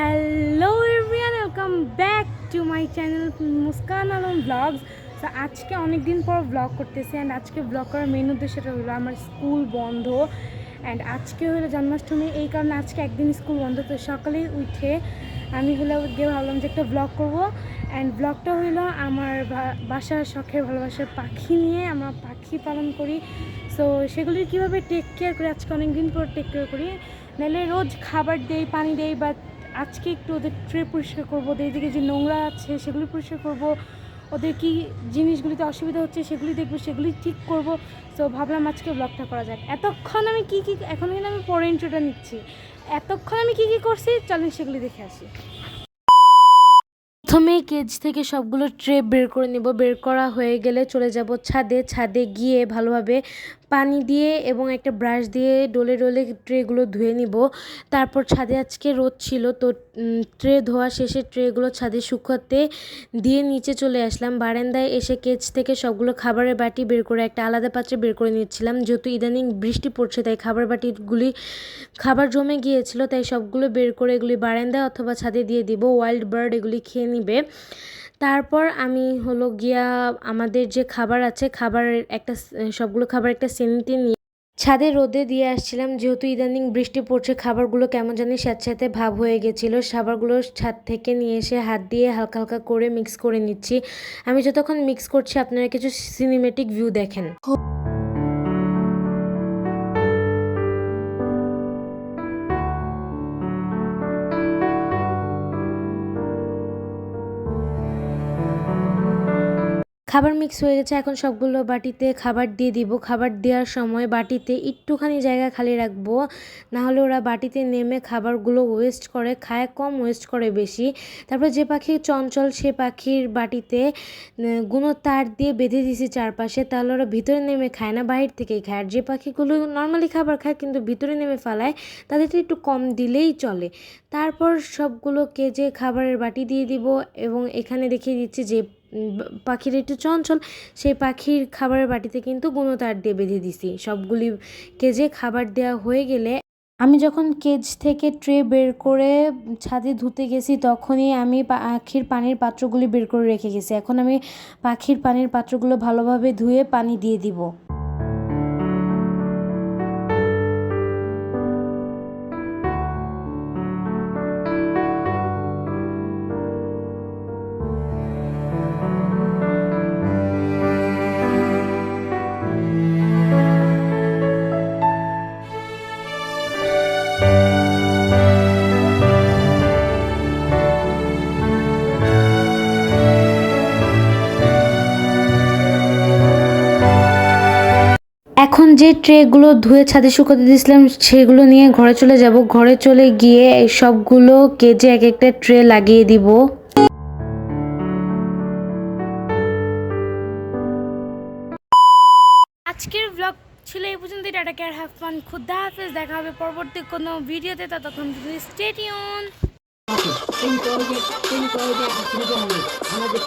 Hello everyone welcome back to my channel Muskan Alam vlogs তো আজকে অনেক দিন পর ব্লগ করতেছি অ্যান্ড আজকে ব্লগ করার মেন উদ্দেশ্যটা হলো আমার স্কুল বন্ধ. অ্যান্ড আজকে হলো জন্মাষ্টমী, এই কারণে আজকে একদিন স্কুল বন্ধ। তো সকালে উঠে আমি হলো গিয়ে ভাবলাম যে একটা ব্লগ করব। অ্যান্ড ব্লগটা হইল আমার বাসার শখের ভালোবাসার পাখি নিয়ে আমরা পাখি পালন করি। সো সেগুলির কীভাবে টেক কেয়ার করি, আজকে অনেক দিন পর টেক কেয়ার করি। নাহলে রোজ খাবার দেই, পানি দেই বা আজকে একটু ওদের ট্রে পরিষ্কার করব, ওদের দিকে যে নোংরা আছে সেগুলি পরিষ্কার করব, ওদের কি জিনিসগুলিতে অসুবিধা হচ্ছে সেগুলি দেখব, সেগুলি ঠিক করব। তো ভাবলাম আজকে ব্লগটা করা যাক। এতক্ষণ আমি কি কি, এখন কিন্তু আমি পরে ইন্ট্রোটা নিচ্ছি। এতক্ষণ আমি কি কি করছি? চলেন সেগুলি দেখে আসি। প্রথমে কেজ থেকে সবগুলো ট্রে বের করে নিব। বের করা হয়ে গেলে চলে যাব ছাদে। ছাদে গিয়ে ভালোভাবে পানি দিয়ে এবং একটা ব্রাশ দিয়ে ডলে ডলে ট্রেগুলো ধুয়ে নিব। তারপর ছাদে আজকে রোদ ছিল, তো ট্রে ধোয়া শেষে ট্রেগুলো ছাদে শুকাতে দিয়ে নিচে চলে আসলাম। বারান্দায় এসে কেচ থেকে সবগুলো খাবারের বাটি বের করে, একটা আলাদা পাত্রে বের করে নিচ্ছিলাম। যেহেতু ইদানিং বৃষ্টি পড়ছে, তাই খাবার বাটিগুলি খাবার জমে গিয়েছিল, তাই সবগুলো বের করে এগুলি বারান্দায় অথবা ছাদে দিয়ে দিব। ওয়াইল্ড বার্ড এগুলি খেয়ে নিবে। তারপর আমি হলো গিয়া আমাদের যে খাবার আছে, খাবারের একটা সবগুলো খাবার একটা শ্রেণীতে নিয়ে ছাদে রোদে দিয়ে আসছিলাম। যেহেতু ইদানিং বৃষ্টি পড়ছে, খাবারগুলো কেমন জানি স্যাঁতস্যাঁতে ভাব হয়ে গেছিল। খাবারগুলো ছাদ থেকে নিয়ে এসে হাত দিয়ে হালকা হালকা করে মিক্স করে নিচ্ছি। আমি যতক্ষণ মিক্স করছি, আপনারা কিছু সিনেমেটিক ভিউ দেখেন। খাবার মিক্স হয়ে গেছে, এখন সবগুলো বাটিতে খাবার দিয়ে দিব। খাবার দেওয়ার সময় বাটিতে একটুখানি জায়গা খালি রাখব না হলে ওরা বাটিতে নেমে খাবারগুলো ওয়েস্ট করে, খায়, কম ওয়েস্ট করে বেশি। তারপর যে পাখি চঞ্চল, সে পাখির বাটিতে গুঁড়ো তার দিয়ে বেঁধে দিয়েছি চারপাশে, তাহলে ওরা ভিতরে নেমে খায় না, বাইরে থেকেই খায়। আর যে পাখিগুলো নর্মালি খাবার খায়, কিন্তু ভিতরে নেমে ফালায় তাদেরকে একটু কম দিলেই চলে। তারপর সবগুলো কেজে খাবারের বাটি দিয়ে দিব, এবং এখানে দেখিয়ে দিচ্ছি যে পাখির একটু চঞ্চল, সেই পাখির খাবারের বাটিতে কিন্তু গুণতার তার দিয়ে বেঁধে দিছি। সবগুলি কেজে খাবার দেওয়া হয়ে গেলে আমি যখন কেজ থেকে ট্রে বের করে ছাদে ধুতে গেছি, তখনই আমি পাখির পানির পাত্রগুলি বের করে রেখে গেছি। এখন আমি পাখির পানির পাত্রগুলো ভালোভাবে ধুয়ে পানি দিয়ে দিব। যে ট্রেগুলো ধুয়ে ছাদে শুকাতে দিয়েছিলাম সেগুলো নিয়ে ঘরে চলে যাব। ঘরে চলে গিয়ে এই সবগুলো কেজে এক একটা ট্রে লাগিয়ে দিব। আজকের ব্লগ ছিল এই পর্যন্ত টাটা কেয়ার হ্যাভ ফান খুদা হাফেজ। দেখা হবে পরবর্তী কোনো ভিডিওতে। ততক্ষণ স্টেডিয়ন আমাদের